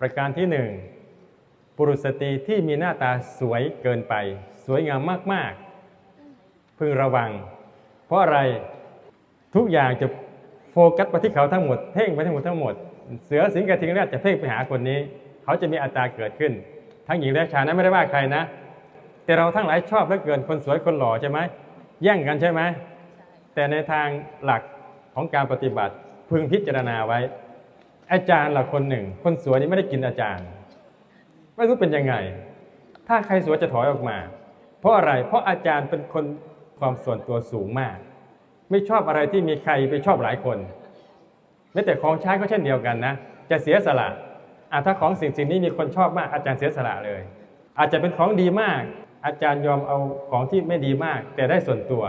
ประการที่หนึ่งบุรุษสตรีที่มีหน้าตาสวยเกินไป สวยงามมากๆ พึงระวัง เพราะอะไรทุกอย่างจะโฟกัสไปที่เขาทั้งหมด เพ่งไปทั้งหมดทั้งหมด เสือสิงห์กระทิงแรดจะเพ่งไปหาคนนี้ เขาจะมีอัตราเกิดขึ้น ทั้งหญิงและชายนะไม่ได้ว่าใครนะ แต่เราทั้งหลายชอบเหลือเกินคนสวยคนหล่อใช่ไหมแย่งกันใช่ไหมแต่ในทางหลักของการปฏิบัติพึงพิจารณาไว้ อาจารย์ละคนหนึ่ง คนสวยนี่ไม่ได้กินอาจารย์ ไม่รู้เป็นยังไง ถ้าใครสวยจะถอยออกมา เพราะอะไรเพราะอาจารย์เป็นคนความส่วนตัวสูงมาก ไม่ชอบอะไรที่มีใครไปชอบหลายคนแม้แต่ของใช้ก็เช่นเดียวกันนะ จะเสียสละอะถ้าของสิ่งสิ่งนี้มีคนชอบมากอาจารย์เสียสละเลย อาจจะเป็นของดีมาก อาจารย์ยอมเอาของที่ไม่ดีมาก แต่ได้ส่วนตัว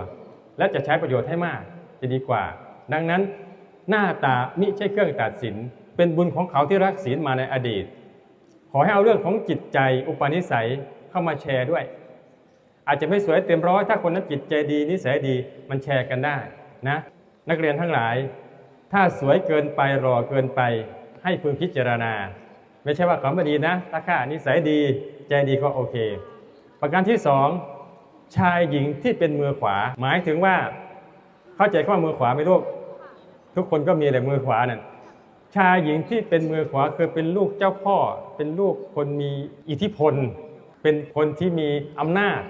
และจะใช้ประโยชน์ให้มากจะดีกว่า ดังนั้นหน้าตามิใช่เครื่องตัดสิน เป็นบุญของเขาที่รักศีลมาในอดีต ขอให้เอาเรื่องของจิตใจอุปนิสัยเข้ามาแชร์ด้วย อาจจะไม่สวยเต็มร้อยถ้าคนนั้นจิตใจดีนิสัยดีมันแชร์กันได้นะนักเรียนทั้งหลาย ถ้าสวยเกินไปหล่อเกินไปให้พึงพิจารณา ไม่ใช่ว่าเขาไม่ดีนะถ้าข้านิสัยดีใจดีก็โอเค ประการที่สองชายหญิงที่เป็นมือขวา หมายถึงว่า เข้าใจคำว่ามือขวาไหมลูกทุกคนก็มีแต่มือขวานั่น ชายหญิงที่เป็นมือขวาคือเป็นลูกเจ้าพ่อ เป็นลูกคนมีอิทธิพล เป็นคนที่มีอำนาจ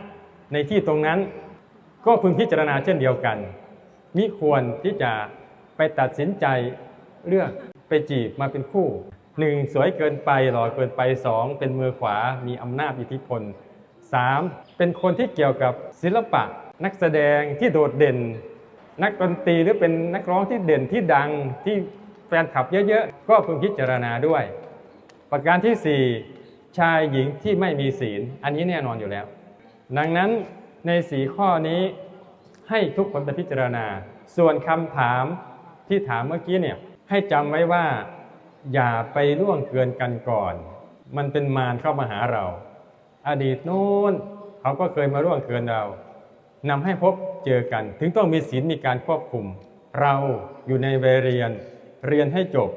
ในที่ตรงนั้น ก็พึงพิจารณาเช่นเดียวกัน มิควรที่จะไปตัดสินใจเลือกไปจีบมาเป็นคู่หนึ่งสวยเกินไปหล่อเกินไปสองเป็นมือขวามีอำนาจอิทธิพลสามเป็นคนที่เกี่ยวกับศิลปะ นักแสดงที่โดดเด่น นักดนตรีหรือเป็นนักร้องที่เด่นที่ดังที่ แฟนคลับเยอะๆ ก็พึงพิจารณาด้วย ประการที่สี่ชายหญิงที่ไม่มีศีล อันนี้แน่นอนอยู่แล้ว ดังนั้นในสีข้อนี้ให้ทุกคนไปพิจารณา ส่วนคำถามที่ถามเมื่อกี้เนี่ยให้จำไว้ว่าอย่าไปล่วงเกินกันก่อน มันเป็นมารเข้ามาหาเรา อดีตนู้นเขาก็เคยมาล่วงเกินเรานำให้พบเจอกัน ถึงต้องมีศีลมีการควบคุม เราอยู่ในเวเรียน เรียนให้จบ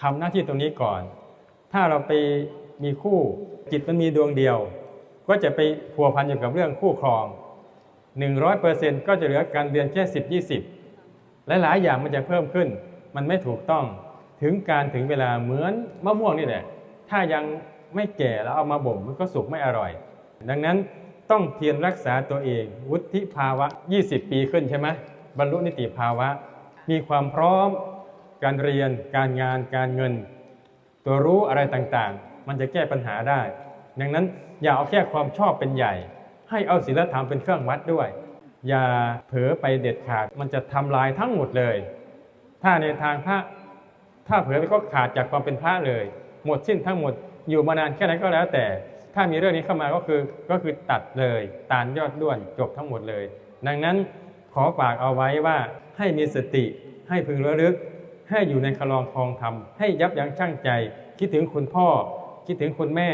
ทำหน้าที่ตรงนี้ก่อน ถ้าเราไปมีคู่จิตมันมีดวงเดียว ก็จะไปพัวพันอยู่กับเรื่องคู่ครอง 100%ก็จะเหลือการเรียนแค่ 10 20หลายอย่างมันจะเพิ่มขึ้น มันไม่ถูกต้องถึงการถึงเวลาเหมือนมะม่วงนี่แหละ ถ้ายังไม่แก่แล้วเอามาบ่มมันก็สุกไม่อร่อย ดังนั้นต้องเพียรรักษาตัวเอง วุฒิภาวะ 20 ปีขึ้นใช่ไหมบรรลุนิติภาวะ มีความพร้อม การเรียน การงาน การเงิน ตัวรู้อะไรต่างๆ มันจะแก้ปัญหาได้ ดังนั้นอย่าเอาแค่ความชอบเป็นใหญ่ ให้เอาศีลธรรมเป็นเครื่องวัดด้วย อย่าเผลอไปเด็ดขาดมันจะทำลายทั้งหมดเลย ถ้าในทางพระถ้าเผลอไปก็ขาดจากความเป็นพระเลย หมดสิ้นทั้งหมดอยู่มานานแค่ไหนก็แล้วแต่ ถ้ามีเรื่องนี้เข้ามาก็คือก็คือตัดเลยตานยอดด้วนจบทั้งหมดเลย ดังนั้นขอฝากเอาไว้ว่าให้มีสติให้พึงระลึก ให้อยู่ในคลองคลองธรรมให้ยับยั้งชั่งใจ คิดถึงคุณพ่อ คิดถึงคุณแม่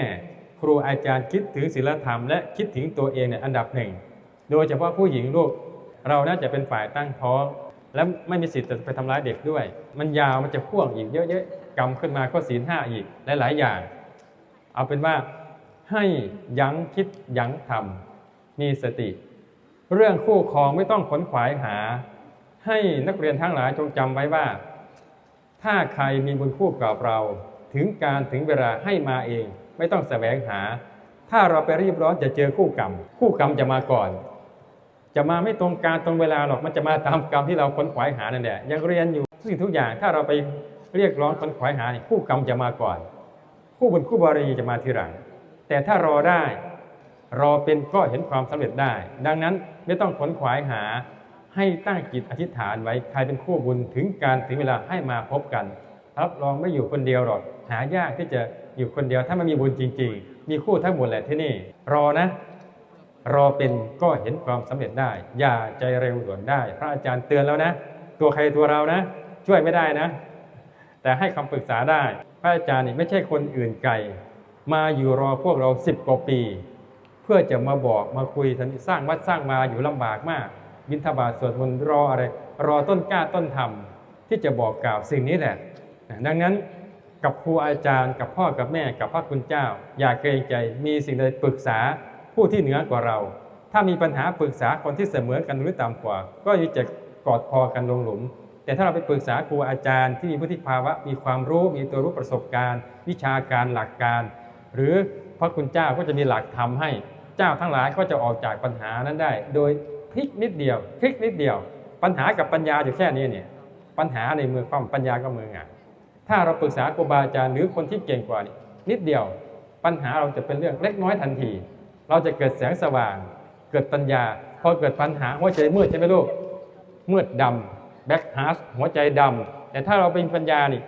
ครูอาจารย์คิดถึงศีลธรรม และคิดถึงตัวเองในอันดับหนึ่ง โดยเฉพาะผู้หญิงลูก เราน่าจะเป็นฝ่ายตั้งท้อง และไม่มีสิทธิ์จะไปทำร้ายเด็กด้วย มันยาวมันจะพ่วงอีกเยอะๆกรรมขึ้นมาก็ศีลห้าอีกหลายๆอย่าง เอาเป็นว่าให้ยั้งคิดยั้งทำมีสติ เรื่องคู่ครองไม่ต้องขนขวายหา ให้นักเรียนทั้งหลายจงจำไว้ว่า ถ้าใครมีบุญคู่กับเรา ถึงการถึงเวลาให้มาเอง ไม่ต้องแสวงหา ถ้าเราไปรีบร้อนจะเจอคู่กรรม คู่กรรมจะมาก่อน จะมาไม่ตรงการตรงเวลาหรอกมันจะมาตามกรรมที่เราค้นขวายหานั่นแหละยังเรียนอยู่ทุกสิ่งทุกอย่างถ้าเราไปเรียกร้องค้นขวายหาคู่กรรมจะมาก่อน คู่บุญคู่บารมีจะมาทีหลัง แต่ถ้ารอได้รอเป็นก็เห็นความสำเร็จได้ ดังนั้นไม่ต้องขนขวายหา ให้ตั้งจิตอธิษฐานไว้ใครเป็นคู่บุญถึงการถึงเวลาให้มาพบกันรับรองไม่อยู่คนเดียวหรอกหายากที่จะอยู่คนเดียวถ้ามันมีบุญจริง ๆ มีคู่ทั้งหมดแหละที่นี่ รอนะ รอเป็นก็เห็นความสำเร็จได้ อย่าใจเร็วด่วนได้ พระอาจารย์เตือนแล้วนะ ตัวใครตัวเรานะ ช่วยไม่ได้นะ แต่ให้คำปรึกษาได้ พระอาจารย์นี่ไม่ใช่คนอื่นไกลมาอยู่รอพวกเราสิบกว่าปี เพื่อจะมาบอกมาคุยทันสร้างวัดสร้างมาอยู่ลำบากมาก บิณฑบาตสวดมนต์รออะไร รอต้นกล้าต้นธรรม ที่จะบอกกล่าวสิ่งนี้แหละ ดังนั้นกับครูอาจารย์กับพ่อกับแม่กับพระคุณเจ้า อย่าเกรงใจมีสิ่งใดปรึกษาผู้ที่เหนือกว่าเรา ถ้ามีปัญหาปรึกษาคนที่เสมอกันหรือต่ำกว่า ก็จะกอดคอกันลงหลุม แต่ถ้าเราไปปรึกษาครูอาจารย์ที่มีวุฒิภาวะมีความรู้มีตัวรู้ประสบการณ์ วิชาการหลักการ หรือพระคุณเจ้าก็จะมีหลักธรรมให้เจ้าทั้งหลายก็จะออกจากปัญหานั้นได้ โดย พลิกนิดเดียวพลิกนิดเดียว ปัญหากับปัญญาอยู่แค่นี้เนี่ยปัญหาในมือความปัญญาก็มือหงายถ้าเราปรึกษาครูบาอาจารย์หรือคนที่เก่งกว่านี่นิดเดียว ปัญหาเราจะเป็นเรื่องเล็กน้อยทันที เราจะเกิดแสงสว่าง เกิดปัญญา พอเกิดปัญหาหัวใจมืดใช่ไหมลูกมืดดำแบ็คฮาร์สหัวใจดำแต่ถ้าเราเป็นปัญญานี่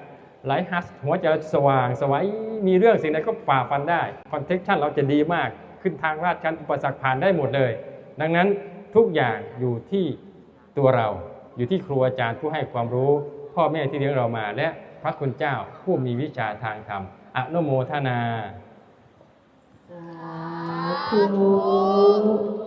ไลท์ฮัสหัวใจสว่างสวัยมีเรื่องสิ่งใดก็ฝ่าฟันได้คอนเทคชันเราจะดีมาก ขึ้นทางลาดการอุปสรรคผ่านได้หมดเลย ดังนั้น ทุกอย่างอยู่ที่ตัวเรา อยู่ที่ครูอาจารย์ผู้ให้ความรู้ พ่อแม่ที่เลี้ยงเรามา และพระคุณเจ้าผู้มีวิชาทางธรรมอนุโมทนาสาธุ